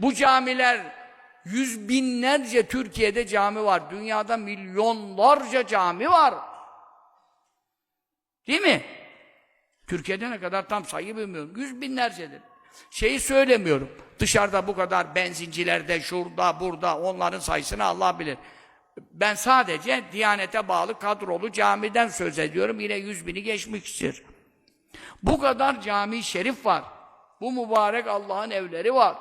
Bu camiler yüz binlerce Türkiye'de cami var. Dünyada milyonlarca cami var. Değil mi? Türkiye'de ne kadar tam sayı bilmiyorum. Yüz binlercedir. Şeyi söylemiyorum. Dışarıda bu kadar benzincilerde, şurada, burada onların sayısını Allah bilir. Ben sadece Diyanete bağlı kadrolu camiden söz ediyorum. Yine yüz bini geçmiştir. Bu kadar cami şerif var. Bu mübarek Allah'ın evleri var.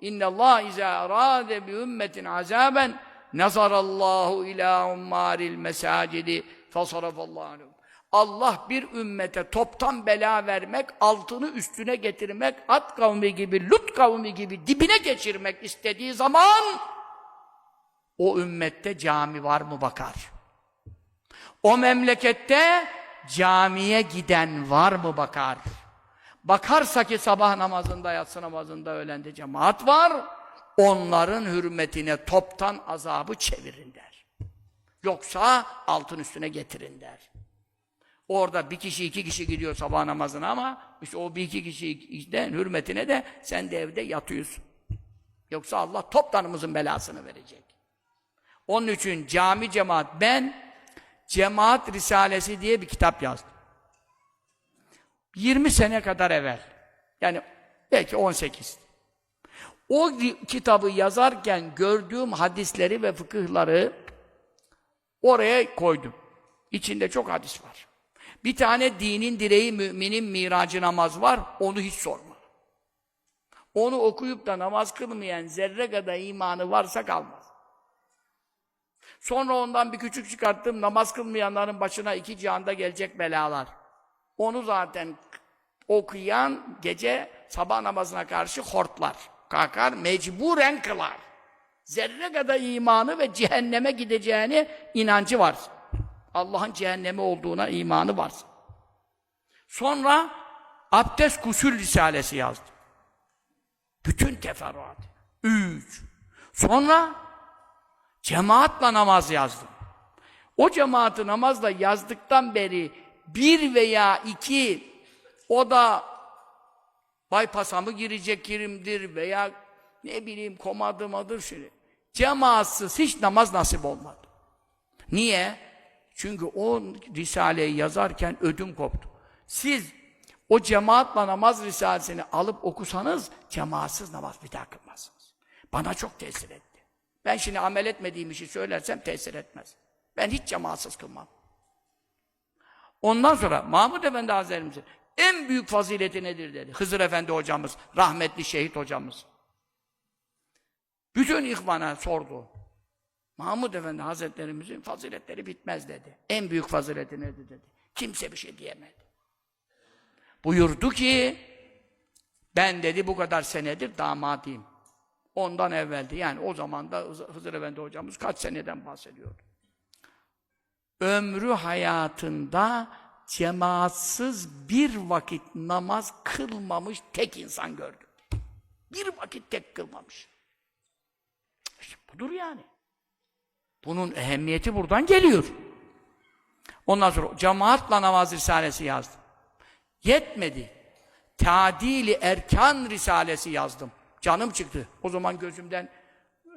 İnne Allah iza arade bi ümmetin azaben nazarallahu ila ummaril mesacidi fasarafallahu. Allah bir ümmete toptan bela vermek, altını üstüne getirmek, At kavmi gibi, Lut kavmi gibi dibine geçirmek istediği zaman o ümmette cami var mı bakar. O memlekette camiye giden var mı bakar. Bakarsa ki sabah namazında, yatsı namazında, öğlende cemaat var, onların hürmetine toptan azabı çevirin der. Yoksa altın üstüne getirin der. Orada bir kişi, iki kişi gidiyor sabah namazına ama işte o bir iki kişiden hürmetine de sen de evde yatıyorsun. Yoksa Allah toptanımızın belasını verecek. Onun için cami cemaat, ben Cemaat Risalesi diye bir kitap yazdım. 20 sene kadar evvel. Yani belki 18. O kitabı yazarken gördüğüm hadisleri ve fıkıhları oraya koydum. İçinde çok hadis var. Bir tane dinin direği müminin miracı namaz var, onu hiç sorma. Onu okuyup da namaz kılmayan zerre kadar imanı varsa kalmaz. Sonra ondan bir küçük çıkarttım, namaz kılmayanların başına iki cihanda gelecek belalar. Onu zaten okuyan gece sabah namazına karşı hortlar, kalkar, mecburen kılar. Zerre kadar imanı ve cehenneme gideceğini inancı var. Allah'ın cehennemi olduğuna imanı var. Sonra abdest kusül risalesi yazdım. Bütün teferruat. Üç. Sonra cemaatla namaz yazdım. O cemaati namazla yazdıktan beri bir veya iki o da bypass'a mı girecek girimdir veya ne bileyim komadımadır şimdi. Cemaatsız hiç namaz nasip olmadı. Niye? Çünkü o Risale'yi yazarken ödüm koptu. Siz o cemaatla namaz risalesini alıp okusanız cemaatsız namaz bir daha kılmazsınız. Bana çok tesir etti. Ben şimdi amel etmediğim işi söylersem tesir etmez. Ben hiç cemaatsız kılmam. Ondan sonra Mahmud Efendi Hazretlerimizin en büyük fazileti nedir dedi. Hızır Efendi hocamız, rahmetli şehit hocamız. Bütün ihvana sordu. Mahmud Efendi Hazretlerimizin faziletleri bitmez dedi. En büyük fazileti nedir dedi. Kimse bir şey diyemedi. Buyurdu ki ben dedi bu kadar senedir damadıyım. Ondan evveldi. Yani o zaman da Hızır Efendi hocamız kaç seneden bahsediyordu. Ömrü hayatında cemaatsız bir vakit namaz kılmamış tek insan gördüm. Bir vakit tek kılmamış. İşte budur yani. Bunun ehemmiyeti buradan geliyor. Ondan sonra cemaatla namaz risalesi yazdım. Yetmedi. Tadili Erkan risalesi yazdım. Canım çıktı. O zaman gözümden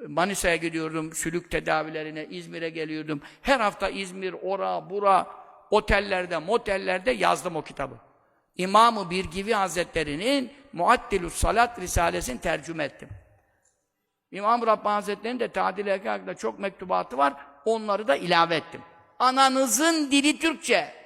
Manisa'ya gidiyordum, sülük tedavilerine, İzmir'e geliyordum. Her hafta İzmir, ora, bura, otellerde, motellerde yazdım o kitabı. İmam-ı Birgivi Hazretleri'nin Muaddilus Salat Risalesini tercüme ettim. İmam Rabbani Hazretleri'nin de tadil hakkında çok mektubatı var. Onları da ilave ettim. Ananızın dili Türkçe.